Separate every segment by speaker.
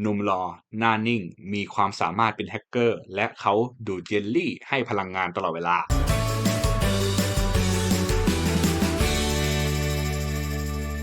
Speaker 1: หนุ่มหล่อหน้านิ่ง มีความสามารถเป็นแฮกเกอร์ และเขาดูดเจลลี่ให้พลังงานตลอดเวลา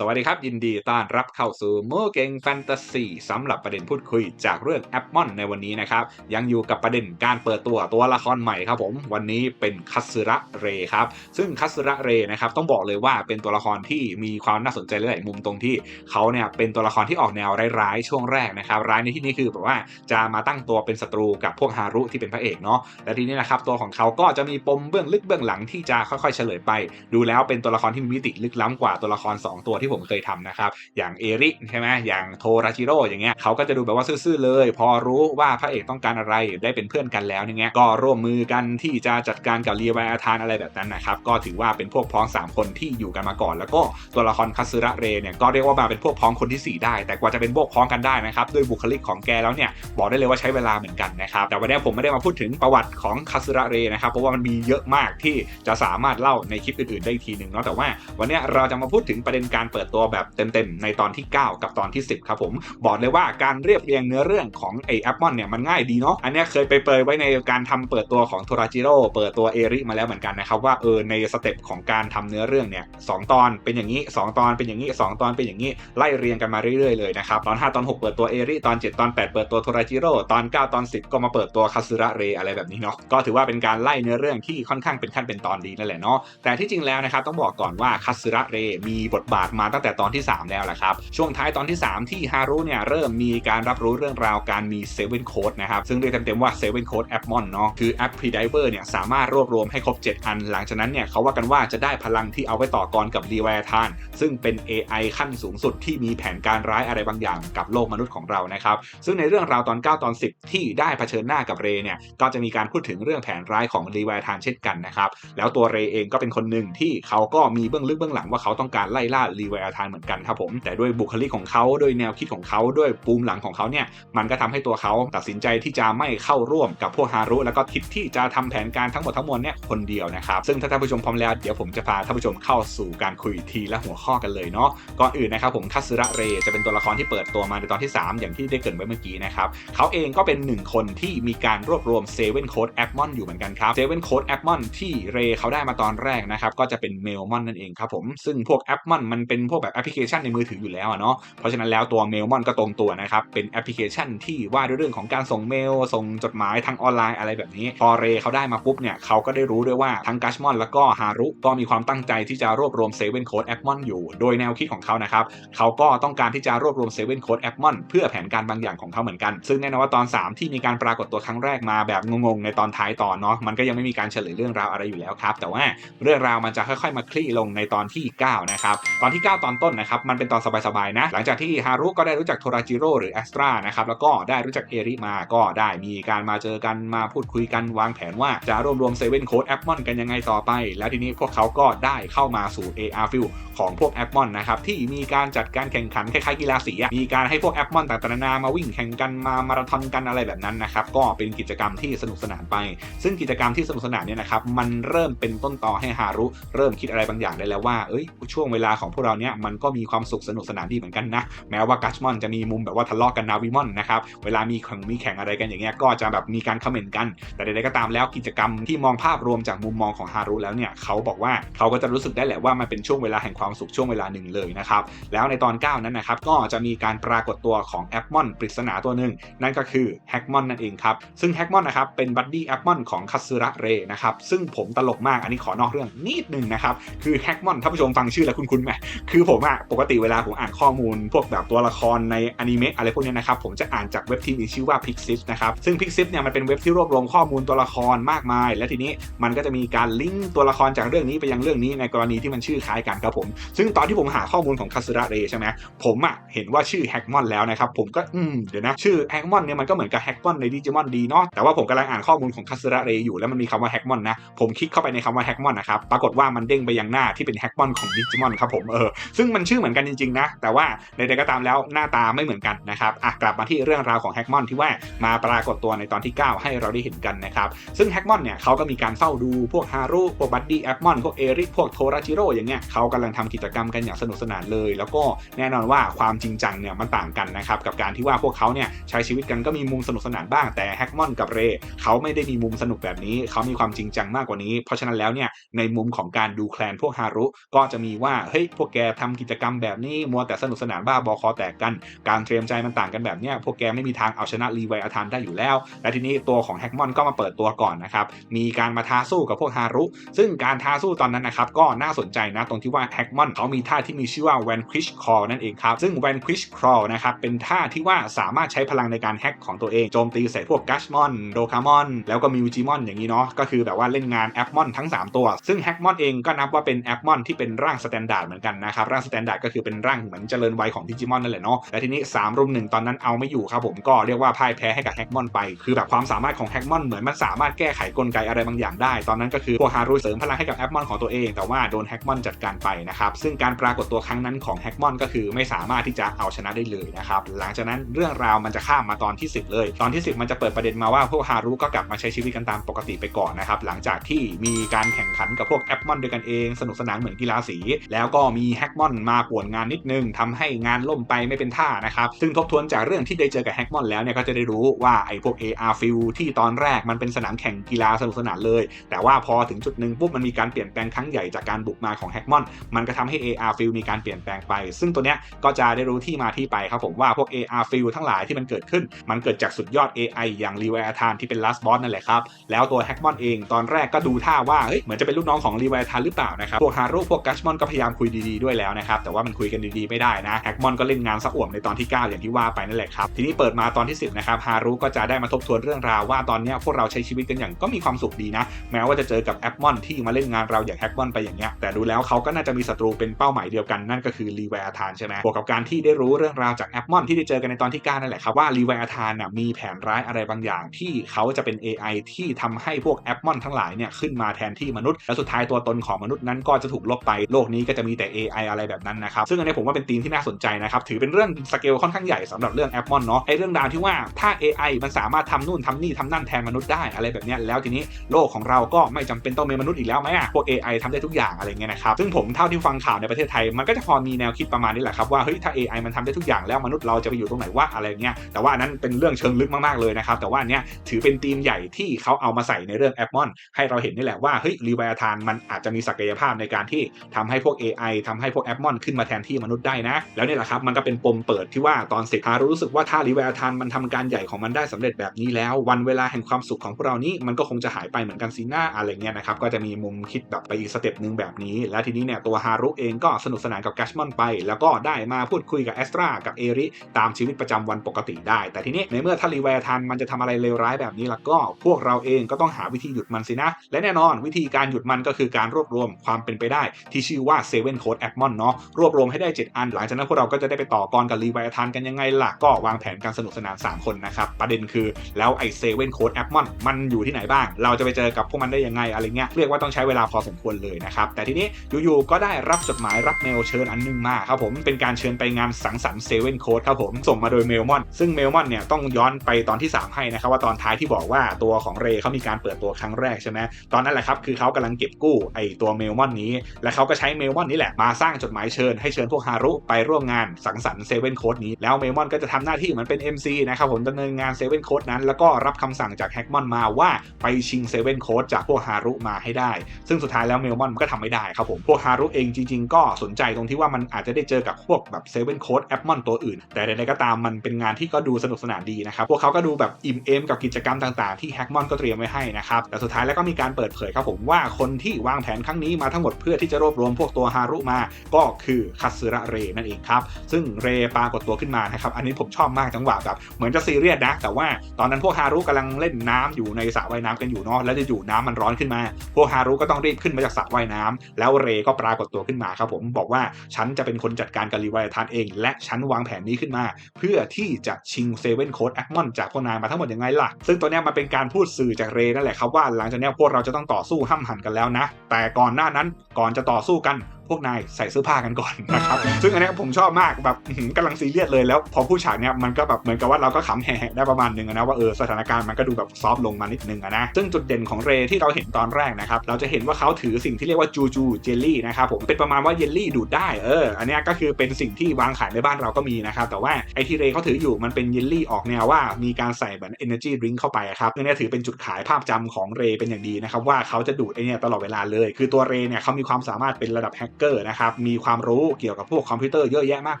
Speaker 1: สวัสดีครับ ยินดีต้อนรับเข้าสู่โมเกงแฟนตาซีสำหรับประเด็นพูดคุยจากเรื่องแอปมอนในวันนี้นะครับ ยังอยู่กับประเด็นการเปิดตัวตัวละครใหม่ครับผมวันนี้เป็นคัสึระเรครับ ซึ่งคัสึระเรนะครับต้องบอกเลยว่าเป็นตัวละครที่มีความน่าสนใจหลายมุมตรงที่เขาเนี่ยเป็นตัวละครที่ออกแนวร้ายๆช่วงแรกนะครับร้ายในที่นี้คือแบบว่าจะมาตั้งตัวเป็นศัตรูกับพวกฮารุที่เป็นพระเอกเนาะและทีนี้นะครับตัวของเขาก็จะมีปมเบื้องลึกเบื้องหลังที่จะค่อยๆ เฉลยไป ดูแล้วเป็นตัวละครที่มีมิติลึกล้ำกว่าตัวละคร 2 ตัวที่ผมเคยทำนะครับ อย่างเอริใช่ไหมอย่างโทราจิโร่อย่างเงี้ยเขาก็จะดูแบบว่าซื่อๆเลย พอรู้ว่าพระเอกต้องการอะไรได้เป็นเพื่อนกันแล้วอย่างเงี้ยก็ร่วมมือกันที่จะจัดการกับเรียวอาธานอะไรแบบนั้นนะครับก็ถือว่าเป็นพวกพ้อง 3 คนที่อยู่กันมาก่อน แล้วก็ตัวละครคัตสึระเรเนี่ยก็เรียกว่ามาเป็นพวกพ้องคนที่ 4 ได้ แต่กว่าจะเป็นพวกพ้องกันได้นะครับด้วยบุคลิกของแกแล้วเนี่ยบอกได้เลยว่าใช้เวลาเหมือนกันนะครับแต่วันนี้ผมไม่ได้มาพูดถึงประวัติของคัตสึระเรนะครับเพราะว่ามันมีเยอะมากที่จะสามารถเล่าในคลิปอื่นๆได้ทีหนึ่งเนาะแต่ว่าวันนี้เราจะมาพูดถึงประเด็นการเปิดตัวแบบเต็มๆ ในตอนที่ 9 กับตอนที่ 10 ครับผม บอกเลยว่าการเรียบเรียงเนื้อเรื่องของไอแอปมอนเนี่ยมันง่ายดีเนาะอันนี้เคยไปเปรยไว้ในการทำเปิดตัวของโทราจิโร่เปิดตัวเอริมาแล้วเหมือนกันนะครับว่าเออในสเต็ปของการทำเนื้อเรื่องเนี่ยสตอนเป็นอย่างนี้ 2 ตอนเป็นอย่างนี้ 2 ตอนเป็นอย่างนี้ไล่เรียงกันมาเรื่อยๆเลยนะครับตอน 5 ตอน 6 เปิดตัวเอริตอน 7 ตอน 8 เปิดตัวโทราจิโร่ตอน 9 ตอน 10 ก็มาเปิดตัวคาสึระเรอะไรแบบนี้เนาะก็ถือว่าเป็นการไล่เนื้อเรื่องที่ค่อนข้างเป็นขั้นเป็นตอนดีนั่นแหละเนาะแต่ที่จริงแล้วนะครับต้องบอกก่อนว่าคาสึระเรมีบทบาทมาตั้งแต่ตอนที่ 3 แล้วแหละครับ ช่วงท้ายตอนที่ 3 ที่ฮารุเนี่ยเริ่มมีการรับรู้เรื่องราวการมีเซเว่นโค้ดนะครับ ซึ่งเรียกเต็มๆว่าเซเว่นโค้ดแอปมอนเนาะคือแอปพรีไดเวอร์เนี่ยสามารถรวบรวมให้ครบ 7 อัน หลังจากนั้นเนี่ยเขาว่ากันว่าจะได้พลังที่เอาไว้ต่อกรกับรีวายทาน ซึ่งเป็น AI ขั้นสูงสุดที่มีแผนการร้ายอะไรบางอย่างกับโลกมนุษย์ของเรานะครับซึ่งในเรื่องราวตอน 9 ตอน 10 ที่ได้เผชิญหน้ากับเรเนี่ยก็จะมีการพูดถึงเรื่องแผนร้ายของรีวายทานเช่นกันนะครับแล้วตัวเรเองก็เป็นคนหนึ่งที่เขาก็มีเบื้องลึกเบื้องหลังว่าเขาต้องการไล่ล่ารีวายทานเหมือนกันครับผม แต่ด้วยบุคลิกของเขาด้วยแนวคิดของเขาด้วยปูมหลังของเขาเนี่ยมันก็ทำให้ตัวเขาตัดสินใจที่จะไม่เข้าร่วมกับพวกฮารุ แล้วก็คิดที่จะทำแผนการทั้งหมดทั้งมวลเนี่ยคนเดียวนะครับซึ่งถ้าท่านผู้ชมพร้อมแล้วเดี๋ยวผมจะพาท่านผู้ชมเข้าสู่การคุยทีละหัวข้อกันเลยเนาะก่อนอื่นนะครับผมคัสึระเรจะเป็นตัวละครที่เปิดตัวมาในตอนที่ 3 อย่างที่ได้เกรินไว้เมื่อกี้นะครับเขาเองก็เป็นหนึ่งคนที่มีการรวบรวมเซเว่นโค้ดแอปมอนอยู่เหมือนกันครับเซเว่นโค้ดแอปมอนที่เรเขาได้มาตอนแรกนะครับก็จะเป็นเมลมอนนั่นเองครับผมซึ่งพวกแอปมอนมันเป็นพวกแบบแอปพลิเคชันในมือถืออยู่แล้วเนาะเพราะฉะนั้นแล้วตัวเมลมอนก็ตรงตัวนะครับเป็นแอปพลิเคชันที่ว่าด้วยเรื่องของการส่งเมล ส่งจดหมายทางออนไลน์อะไรแบบนี้ พอเรเขาได้มาปุ๊บเนี่ยเขาก็ได้รู้ด้วยว่าทั้งกัชมอนแล้วก็ฮารุก็มีความตั้งใจที่จะรวบรวมเซเว่นโค้ดแอปมอนอยู่ โดยแนวคิดของเขานะครับเขาก็ต้องการที่จะรวบรวมเซเว่นโค้ดแอปมอนเพื่อแผนการบางอย่างของเขาเหมือนกัน ซึ่งแน่นอนว่าตอน 3 ที่มีการปรากฏตัวครั้งแรกมาแบบงงๆในตอนท้ายตอนเนาะมันก็ยังไม่มีการเฉลยเรื่องราวอะไรอยู่แล้วครับแต่ว่าเรื่องราวมันจะค่อยๆมาคลี่ลงในตอนที่ 9 นะครับตอนที่ 9ตอนต้นนะครับ มันเป็นตอนสบายๆนะ หลังจากที่ฮารุก็ได้รู้จักโทราจิโร่หรือแอสตรานะครับ แล้วก็ได้รู้จักเอริมา ก็ได้มีการมาเจอกัน มาพูดคุยกัน วางแผนว่าจะรวบรวมเซเว่นโค้ดแอปมอนกันยังไงต่อไป แล้วทีนี้พวกเขาก็ได้เข้ามาสู่ AR Field ของพวกแอปมอนนะครับ ที่มีการจัดการแข่งขันคล้ายๆกีฬาสี มีการให้พวกแอปมอนต่างๆนานามาวิ่งแข่งกัน มามาราธอนกันอะไรแบบนั้นนะครับ ก็เป็นกิจกรรมที่สนุกสนานไป ซึ่งกิจกรรมที่สนุกสนานเนี่ยนะครับ มันเริ่มเป็นต้นต่อให้ฮารุ เริ่มคิดอะไรบางอย่างได้แล้วว่า เอ้ยช่วงเวลาของพวกเราเนี่ยมันก็มีความสุขสนุกสนานดีเหมือนกันนะ แม้ว่ากัชมอนจะมีมุมแบบว่าทะเลาะกันนาวิมอนนะครับ เวลามีแข่งมีแข่งอะไรกันอย่างเงี้ยก็จะแบบมีการคอมเมนต์กัน แต่ใดๆก็ตามแล้วกิจกรรมที่มองภาพรวมจากมุมมองของฮารุแล้วเนี่ยเขาบอกว่าเขาก็จะรู้สึกได้แหละว่ามันเป็นช่วงเวลาแห่งความสุขช่วงเวลาหนึ่งเลยนะครับ แล้วในตอน 9 นั้นนะครับก็จะมีการปรากฏตัวของแอปมอนปริศนาตัวหนึ่งนั่นก็คือแฮกมอนนั่นเองครับซึ่งแฮกมอนนะครับเป็นบัดดี้แอปมอนของคัตสึระเรนะครับซึ่งผมตลกมากอันนี้ขอนอกเรื่องนิดนึงนะครับคือแฮกมอนท่านผู้ชมฟังชื่อแล้วคุ้นๆไหมคืือผมอะปกติเวลาผมอ่านข้อมูล พวกแบบตัวละครในอนิเมะอะไรพวกนี้นะครับผมจะอ่านจากเว็บที่มีชื่อว่า Pixip นะครับซึ่ง Pixip เนี่ยมันเป็นเว็บที่รวบรวมข้อมูลตัวละครมากมาย และทีนี้มันก็จะมีการลิงก์ตัวละครจากเรื่องนี้ไปยังเรื่องนี้ในกรณีที่มันชื่อคล้ายกันครับผม ซึ่งตอนที่ผมหาข้อมูลของคาสึระเรใช่ไหมผมอะเห็นว่าชื่อแฮกมอนแล้วนะครับผมก็อืมเดี๋ยวนะชื่อแฮกมอนเนี่ยมันก็เหมือนกับแฮกมอนในดิจิมอนดีเนาะแต่ว่าผมกำลังอ่านข้อมูลของคาสึระเรอยู่แล้วมันมีคำว่าแฮกมอนนะผมคลิกเข้าไปในคำว่าแฮกมอนนะครับปรากฏว่ามันเด้งไปยังหน้าที่เป็นแฮกมอนของดิจิมอนครับผมเออซึ่งมันชื่อเหมือนกันจริงๆนะแต่ว่าใดๆก็ตามแล้วหน้าตาไม่เหมือนกันนะครับอะกลับมาที่เรื่องราวของแฮกมอนที่ว่ามาปรากฏตัวในตอนที่ 9 ให้เราได้เห็นกันนะครับซึ่งแฮกมอนเนี่ยเขาก็มีการเฝ้าดูพวกฮารุพวกบัดดี้แอปมอนพวกเอริพวกโทราจิโร่อย่างเงี้ยเขากำลังทำกิจกรรมกันอย่างสนุกสนานเลย แล้วก็แน่นอนว่าความจริงจังเนี่ยมันต่างกันนะครับกับการที่ว่าพวกเขาเนี่ยใช้ชีวิตกันก็มีมุมสนุกสนานบ้างแต่แฮกมอนกับเรเขาไม่ได้มีมุมสนุกแบบนี้เขามีความจริงจังมากกว่านี้ เพราะฉะนั้นแล้วเนี่ยในมุมของการดูแคลนพวกฮารุก็จะมีว่าเฮ้ยพวกแกทำกิจกรรมแบบนี้มัวแต่สนุกสนานบ้าบอคอแตกกันการเตรียมใจมันต่างกันแบบเนี้ยพวกแกไม่มีทางเอาชนะรีไวอาธานได้อยู่แล้ว และทีนี้ตัวของแฮกมอนก็มาเปิดตัวก่อนนะครับมีการมาท้าสู้กับพวกฮารุ ซึ่งการท้าสู้ตอนนั้นนะครับก็น่าสนใจนะตรงที่ว่าแฮกมอนเขามีท่าที่มีชื่อว่า Vanquish Crawl นั่นเองครับซึ่ง Vanquish Crawl นะครับเป็นท่าที่ว่าสามารถใช้พลังในการแฮกของตัวเองโจมตีใส่พวกกัชมอนโดคามอนแล้วก็มิวจิมอนอย่างนี้เนาะก็คือแบบว่าเล่นงานแอปมอนทั้ง 3 ตัว ซึ่งแฮกมอนเองก็นับว่าเป็นแอปมอนที่เป็นร่างสแตนดาร์ดเหมือนกันนะครับร่างสแตนดาร์ดก็คือเป็นร่างเหมือนเจริญวัยของดิจิมอนนั่นแหละเนาะและทีนี้3รุ่มหนึ่งตอนนั้นเอาไม่อยู่ครับผมก็เรียกว่าพ่ายแพ้ให้กับแฮกมอนไป คือแบบความสามารถของแฮกมอนเหมือนมันสามารถแก้ไขกลไกอะไรบางอย่างได้ ตอนนั้นก็คือพวกฮารุเสริมพลังให้กับแอปมอนของตัวเอง แต่ว่าโดนแฮกมอนจัดการไปนะครับซึ่งการปรากฏตัวครั้งนั้นของแฮกมอนก็คือไม่สามารถที่จะเอาชนะได้เลยนะครับหลังจากนั้นเรื่องราวมันจะข้ามมาตอนที่ 10 เลย ตอนที่ 10 มันจะเปิดประเด็นมาว่าพวกฮารุก็กลับมาใช้ชีวิตกันตามปกติไปก่อนนะครับหลังจากที่มีการแข่งขันกับพวกแอปมอนด้วยกันเองสนุกสนานเหมือนกีฬาสี แล้วก็มีแฮกมอนมาป่วนงานนิดนึงทำให้งานล่มไปไม่เป็นท่านะครับซึ่งทบทวนจากเรื่องที่ได้เจอกับแฮกมอนแล้วเนี่ยก็จะได้รู้ว่าไอ้พวก AR f i e l ที่ตอนแรกมันเป็นสนามแข่งกีฬาสนุกสนานเลย แต่ว่าพอถึงจุดหนึ่งปุ๊บมันมีการเปลี่ยนแปลงครั้งใหญ่จากการบุกมาของแฮกมอนมันก็ทำให้ AR f i e l มีการเปลี่ยนแปลงไป ซึ่งตัวเนี้ยก็จะได้รู้ที่มาที่ไปครับผมว่าพวก AR f i e l ทั้งหลายที่มันเกิดขึ้น มันเกิดจากสุดยอด AI อย่าง r e v i a t h a n ที่เป็น last boss นั่นแหละครับแล้วตัวแฮกมอนเองตอนแรกก็ดูท่าว่าเฮ้ยเหมือนจะเป็นลูกน้องของ r e v i a t h a n หรือเปล่านะครับพวกฮารุพวกกัชมอนก็พยายามคุยดีๆด้วยแล้วนะครับ แต่ว่ามันคุยกันดีๆไม่ได้นะแฮกมอนก็เล่นงานสะอ่วมในตอนที่ 9 อย่างที่ว่าไปนั่นแหละครับทีนี้เปิดมาตอนที่ 10นะครับฮารุก็จะได้มาทบทวนเรื่องราวว่าตอนนี้พวกเราใช้ชีวิตกันอย่างก็มีความสุขดีนะ แม้ว่าจะเจอกับแอปมอนที่มาเล่นงานเราอย่างแฮกมอนไปอย่างเงี้ยแต่ดูแล้วเขาก็น่าจะมีศัตรูเป็นเป้าหมายเดียวกันนั่นก็คือรีไวอาธานใช่ไหมบวกกับการที่ได้รู้เรื่องราวจากแอปมอนที่ได้เจอกันในตอนที่ 9 นั่นแหละครับว่ารีไวอาธานน่ะมีแผนร้ายอะไรบางอย่าง ที่เขาจะเป็น AI ที่ทำให้พวกแอปมอนทั้งหลายเนี่ยขึ้นมาแทนที่มนุษย์แล้วสุดท้ายตัวตนของมนุษย์นั้นก็จะถูกลบไปโลกนี้ก็จะมีแต่ AI อะไรแบบนั้นนะครับ ซึ่งอันนี้ผมว่าเป็นธีมที่น่าสนใจนะครับ ถือเป็นเรื่องสเกลค่อนข้างใหญ่สำหรับเรื่องแอปมอนเนาะไอเรื่องราวที่ว่าถ้า AI มันสามารถทำนู่นทำนี่ทำนั่นแทนมนุษย์ได้อะไรแบบนี้แล้วทีนี้โลกของเราก็ไม่จำเป็นต้องเป็นมนุษย์อีกแล้วไหมอะพวก AI ทำได้ทุกอย่างอะไรเงี้ยนะครับซึ่งผมเท่าที่ฟังข่าวในประเทศไทยมันก็จะพอมีแนวคิดประมาณนี้แหละครับว่าเฮ้ยถ้า AI มันทำได้ทุกอย่างแล้วมนุษย์เราจะไปอยู่ตรงไหนวะอะไรเงี้ยแต่ว่านั้นเป็นเรื่องเชิงลึกมากๆเลยนะครับแต่ว่าเนี้ยถือเป็นธีมใหญ่ที่เขาเอามาใส่ในเรื่องแอปมอนให้เราเห็นนี่แหละว่าเฮ้ยรีวอาธานมันอาจจะมีศักยภาพในการที่ทำให้พวก AI ทำให้พวกแอปมอนขึ้นมาแทนที่มนุษย์ได้นะ แล้วนี่แหละครับมันก็เป็นปมเปิดที่ว่าตอนเสร็จฮารู้สึกว่าถ้ารีไวอาธานมันทำการใหญ่ของมันได้สำเร็จแบบนี้แล้ว วันเวลาแห่งความสุขของพวกเรานี้มันก็คงจะหายไปเหมือนกันซีน้าอะไรเงี้ยนะครับก็จะมีมุมคิดแบบไปอีกสเต็ปหนึ่งแบบนี้ และทีนี้เนี่ยตัวฮารุเองก็สนุกสนานกับแกชมอนไป แล้วก็ได้มาพูดคุยกับแอสตรากับเอริตามชีวิตประจำวันปกติได้ แต่ทีนี้ในเมื่อถ้ารีไวอาธานมันจะทำอะไรเลวร้ายแบบนี้แล้วก็พวกเราเองก็ต้องหาวิธีหยุดมันสินะ และแน่นอนวิธีการหยุดมันก็คือการรวบรวมความเป็นไปได้ ที่ชื่อว่าเซเว่นโค้ดแอปมอนเนาะรวบรวมให้ได้ 7 อัน หลังจากนั้นพวกเราก็จะได้ไปต่อกรกับรีไวอาธานกันยังไงล่ะ ก็วางแผนการสนุกสนาน 3 คนนะครับ ประเด็นคือแล้วไอเซเว่นโค้ดแอปมอนมันอยู่ที่ไหนบ้าง เราจะไปเจอกับพวกมันได้ยังไงอะไรเงี้ยเรียกว่าต้องใช้เวลาพอสมควรเลยนะครับแต่ทีนี้อยู่ๆก็ได้รับจดหมายรับเมลเชิญอันนึงมาครับผมเป็นการเชิญไปงานสังสรรค์เซเว่นโค้ดครับผมส่งมาโดยเมลมอนซึ่งเมลมอนเนี่ยต้องย้อนไปตอนที่ 3 ให้นะครับว่าตอนท้ายที่บอกว่าตัวของเรเขามีการเปิดตัวครั้งแรกใช่ไหมตอนนั้นแหละครับคือเขากำลังเก็บกู้ไอตัวเมลมอนนี้ และเขาก็ใช้เมลมอนนี้แหละมาสร้างจดหมายเชิญให้เชิญพวกฮารุไปร่วมงานสังสรรค์เซเว่นโค้ดนี้ แล้วเมมอนก็จะทำหน้าที่เหมือนเป็น MC นะครับผมดำเนินงานเซเว่นโค้ดนั้น แล้วก็รับคำสั่งจากแฮกมอนมาว่าไปชิงเซเว่นโค้ดจากพวกฮารุมาให้ได้ ซึ่งสุดท้ายแล้วเมลมอนก็ทำไม่ได้ครับผมพวกฮารุเองจริง ๆ ก็สนใจตรงที่ว่ามันอาจจะได้เจอกับพวกแบบเซเว่นโค้ดแอปมอนตัวอื่น แต่ใดๆก็ตามมันเป็นงานที่ก็ดูสนุกสนานดีนะครับพวกเขาก็ดูแบบอิ่มเอมกับกิจกรรมต่างๆที่แฮกมอนก็เตรียมไว้ให้นะครับแต่สุดท้ายแล้วก็มีการเปิดเผยครับผมว่าคนที่วางแผนครั้งนี้มาทั้งหมดเพื่อที่จะรวบรวมพวกตัวฮารุมาก็คือคัสึระเรนั่นเองครับ ซึ่งเรปรากฏตัวขึ้นมานะครับ อันนี้ผมชอบมากจังหวะแบบเหมือนจะซีเรียสนะ แต่ว่าตอนนั้นพวกฮารุกำลังเล่นน้ำอยู่ในสระว่ายน้ำกันอยู่เนาะ แล้วจะอยู่น้ำมันร้อนขึ้นมา พวกฮารุก็ต้องรีบขึ้นมาจากสระว่ายน้ำแล้วเรก็ปรากฏตัวขึ้นมาครับผมบอกว่าฉันจะเป็นคนจัดการกับรีไวทานเอง และฉันวางแผนนี้ขึ้นมา เพื่อที่จะชิงเซเว่นโค้ดแอคมอนจากพวกนายมาทั้งหมดยังไงล่ะ ซึ่งตัวเนี้ยมันเป็นการพูดสื่อจากเรนั่นแหละครับว่าหลังจากนี้พวกเราจะต้องต่อสู้ห้ามหันกันแล้วนะ แต่ก่อนหน้านั้นก่อนจะต่อสู้กัน พวกนายใส่เสื้อผ้ากันก่อนนะครับซึ่งอันนี้ผมชอบมากแบบอื้อหือกำลังซีเรียสเลยแล้วพอผู้ฉากเนี้ยมันก็แบบเหมือนกับว่าเราก็ขำแห่ได้ประมาณหนึงนะว่าเออสถานการณ์มันก็ดูแบบซอฟลงมานิดนึงนะซึ่งจุดเด่นของเรที่เราเห็นตอนแรกนะครับเราจะเห็นว่าเขาถือสิ่งที่เรียกว่าจูจูเจลลี่นะครับผมเป็นประมาณว่าเยลลี่ดูดได้เอออันนี้ก็คือเป็นสิ่งที่วางขายในบ้านเราก็มีนะครับแต่ว่าไอที่เรเขาถืออยู่มันเป็นเยลลี่ออกแนวว่ามีการใส่เหมือน energy drink เข้าไปครับซึ่งเนี่ถือเป็นจุดขายภาพจำของเรเป็นอย่างดีนะครับว่าเขาจะดูดไอเนี่ยตลอดเวลาเลย คือตัวเรเนี่ยเขามีความสามารถเป็นระดับแฮกเกอร์นะครับมีความรู้เกี่ยวกับพวกคอมพิวเตอร์เยอะแยะมาก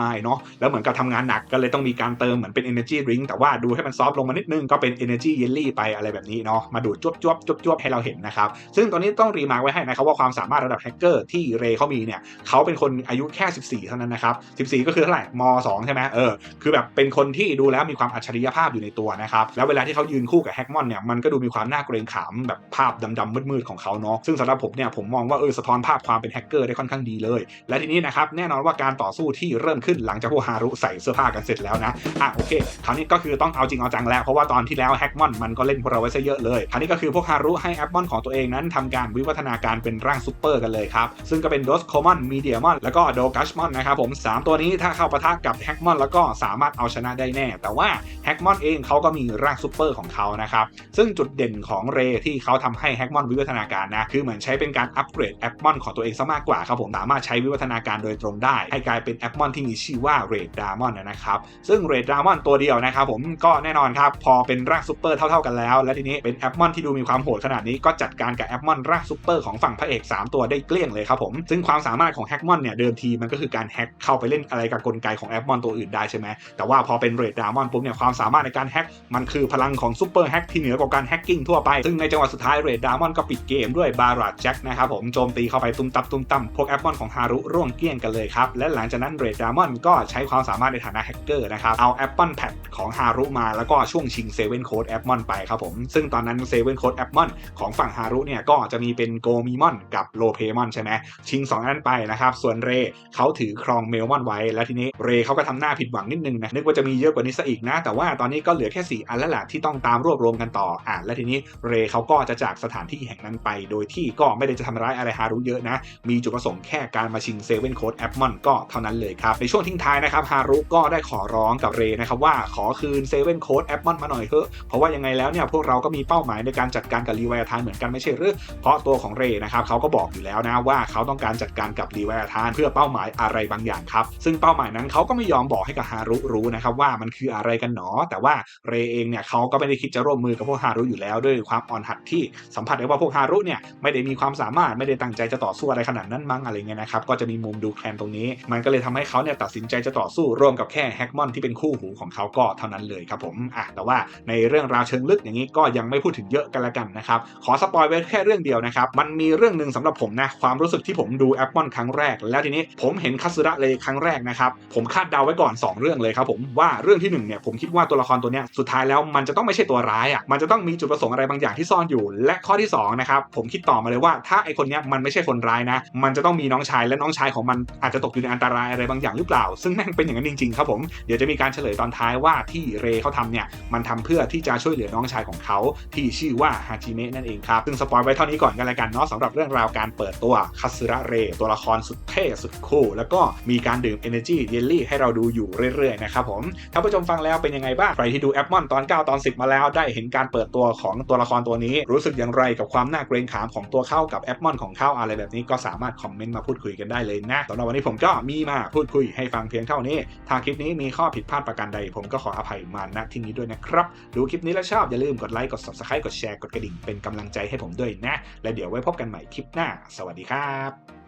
Speaker 1: มายเนาะแล้วเหมือนกับทำงานหนักก็เลยต้องมีการเติมเหมือนเป็น energy drink แต่ว่าดูให้มันซอฟต์ลงมานิดนึงก็เป็น energy jelly ไปอะไรแบบนี้เนาะมาดูดจวบจวบจวบจวบให้เราเห็นนะครับซึ่งตอนนี้ต้องรีมาร์กไว้ให้นะครับว่าความสามารถระดับแฮกเกอร์ที่เรย์เขามีเนี่ยเขาเป็นคนอายุแค่ 14 เท่านั้นนะครับ 14 ก็คือเท่าไหร่ม 2 ใช่ไหมเออคือแบบเป็นคนที่ดูแล้วมีความอัจฉริยภาพอยู่ในตัวนะครับแล้วเวลาที่เขายืนคู่กับแฮกมอนเนี่ยมันก็ดูมีความน่าเกรงขามแบบภาพดำๆมืดๆของเขาเนาะซึ่งสำหรับผมเนี่ยผมมองว่าเออสะท้อนภาพความเป็นแฮกเกอร์ได้ค่อนข้างดีเลย และทีนี้นะครับแน่นอนว่าการต่อสู้ที่เริ่มขึ้นหลังจากพวกฮารุใส่เสื้อผ้ากันเสร็จแล้วนะอะโอเคคราวนี้ก็คือต้องเอาจริงเอาจังแล้วเพราะว่าตอนที่แล้วแฮกมอนมันก็เล่นพวกเราไว้ซะเยอะเลยคราวนี้ก็คือพวกฮารุให้แอปมอนของตัวเองนั้นทำการวิวัฒนาการเป็นร่างซูเปอร์กันเลยครับซึ่งก็เป็นโดสโคมอนมีเดียมอนแล้วก็โดกัชมอนนะครับผมสามตัวนี้ถ้าเข้าปะทะกับแฮกมอนแล้วก็สามารถเอาชนะได้แน่ แต่ว่าแฮกมอนเองเขาก็มีร่างซูเปอร์ของเขานะครับซึ่งจุดเด่นของเรที่เขาทำให้แฮกมอนวิวัฒนาการนะคือเหมือนใช้เป็นการอัปเกรดแอปมอนของตัวเองซะมากกว่าครับผมสามารถใช้วิวัฒนาการโดยตรงได้ ให้กลายเป็นแอปมอนที่มีชื่อว่าเรดดามอนนะครับ ซึ่งเรดดามอนตัวเดียวนะครับผมก็แน่นอนครับ พอเป็นร่างซูเปอร์เท่าๆกันแล้ว และทีนี้เป็นแอปมอนที่ดูมีความโหดขนาดนี้ก็จัดการกับแอปมอนร่างซูเปอร์ของฝั่งพระเอก 3 ตัวได้เกลี้ยงเลยครับผม ซึ่งความสามารถของแฮกมอนเนี่ยเดิมทีมันก็คือการแฮกเข้าไปเล่นอะไรกับกลไกของแอปมอนตัวอื่นได้ใช่ไหมแต่ว่าพอเป็นเรดดามอนปุ๊บเนี่ยความสามารถในการแฮกมันคือพลังของซูเปอร์แฮกที่เหนือกว่าการแฮกกิ้งทั่วไปซึ่งในจังหวะสุดท้ายเรดดามอนก็ปิดเกมด้วยบาราดแจ็คนะครับผมโจมตีเข้าไปตุ้มตับตุ้มตั้มพวกแอปมอนของฮารุร่วงเกลี้ยงกันเลยครับ และหลังจากนั้นเรดดามอนก็ใช้ความสามารถในฐานะแฮกเกอร์นะครับ เอาแอปเปิลแพดของฮารุมาแล้วก็ช่วงชิงเซเว่นโค้ดแอปมอนไปครับผม ซึ่งตอนนั้นเซเว่นโค้ดแอปมอนของฝั่งฮารุเนี่ยก็จะมีเป็นโกมีมอนกับโลเพมอนใช่ไหมชิงสองอันไปนะครับ ส่วนเรเขาถือครองเมลมอนไว้ แล้วทีนี้เรเขาก็ทำหน้าผิดหวังนิดนึงนะนึกว่าจะมีเยอะกว่านี้ซะอีกนะ แต่ว่าตอนนี้ก็เหลือแค่ 4 อันแล้วแหละที่ต้องตามรวบรวมกันต่ออะและทีนี้เรเขาก็จะจากสถานที่แห่งนั้นไป โดยที่ก็ไม่ได้จะทำร้ายอะไรฮารุเยอะนะมีจุดประสงค์แค่การมาชิงเซเว่นโค้ดแอปมอนก็เท่านั้นเลยครับ ในช่วงทิ้งท้ายนะครับฮารุก็ได้ขอร้องกับเรนะครับว่าขอคืนเซเว่นโค้ดแอปมอนมาหน่อยเถอะเพราะว่ายังไงแล้วเนี่ยพวกเราก็มีเป้าหมายในการจัดการกับรีไวอาทานเหมือนกันไม่ใช่หรือ เพราะตัวของเรนะครับเขาก็บอกอยู่แล้วนะว่าเขาต้องการจัดการกับรีไวอาทานเพื่อเป้าหมายอะไรบางอย่างครับซึ่งเป้าหมายนั้นเขาก็ไม่ยอมบอกให้กับฮารุรู้นะครับว่ามันคืออะไรกันหนอ แต่ว่าเรเองเนี่ยเขาก็ไม่ได้คิดจะร่วมมือกับพวกฮารุอยู่แล้วด้วยความอ่อนหัดที่สัมผัสได้ว่าพวกฮารุเนี่ยไม่ได้มีความสามารถไม่ได้ตั้งใจจะต่อสู้อะไรขนาดนั้นมั้งอะไรเงี้ยนะครับก็จะมีมุมดูแคลนตรงนี้ มันก็เลยทำให้เขาเนี่ยตัดสินใจจะต่อสู้ร่วมกับแค่แฮกมอนที่เป็นคู่หูของเขาก็เท่านั้นเลยครับผมอะแต่ว่าในเรื่องราวเชิงลึกอย่างนี้ก็ยังไม่พูดถึงเยอะกันละกันนะครับขอสปอยไว้แค่เรื่องเดียวนะครับมันมีเรื่องหนึ่งสำหรับผมนะความรู้สึกที่ผมดูแอปมอนครั้งแรก แล้วทีนี้ผมเห็นคาสึระเลยครั้งแรกนะครับผมคาดเดาไว้ก่อน 2 เรื่องเลยครับผมว่าเรื่องที่1เนี่ยผมคิดว่าตัวละครตัวเนี้ยสุดท้ายแล้วมันจะต้องไม่ใช่ตัวร้ายอะมันจะต้องมีจุดประสงค์อะไรบางอย่างที่ซ่อนอยู่ และข้อที่2นะครับผมคิดต่อมาเลยว่าถ้าไอคนเนี้ยมันไม่ใช่คนร้ายนะ มันจะต้องมีน้องชายและน้องชายของมันอาจจะตกอยู่ในอันตรายอะไรบางอย่างหรือเปล่า ซึ่งแม่งเป็นอย่างนั้นจริงๆครับผมเดี๋ยวจะมีการเฉลยตอนท้ายว่าที่เรเขาทำเนี่ยมันทำเพื่อที่จะช่วยเหลือน้องชายของเขาที่ชื่อว่าฮาจิเมะนั่นเองครับซึ่งสปอยไว้เท่านี้ก่อนกันละกันเนาะสำหรับเรื่องราวการเปิดตัวคาสึระเรตัวละครสุดเท่สุดคูลแล้วก็มีการดื่ม Energy Jelly ให้เราดูอยู่เรื่อยๆนะครับผมถ้าผู้ชมฟังแล้วเป็นยังไงบ้างใครที่ดูแอปมอนตอน 9 ตอน 10 มาแล้วได้เห็นการเปิดตัวของตัวละครตัวนี้ รู้สึกอย่างไรกับความน่าเกรงขามของตัวเข้ากับแอปมอนของเข้าอะไรแบบนี้ก็สามารถคอมเมนต์มาพูดคุยกันได้เลยนะสำหรับวันนี้ผมก็มีมาพูดคุยให้ฟังเพียงเท่านี้ ถ้าคลิปนี้มีข้อผิดพลาดประการใด ผมก็ขออภัยมาณที่นี้ด้วยนะครับ ดูคลิปนี้แล้วชอบอย่าลืมกดไลค์กด subscribe กดแชร์กดกระดิ่งเป็นกำลังใจให้ผมด้วยนะ และเดี๋ยวไว้พบกันใหม่คลิปหน้า สวัสดีครับ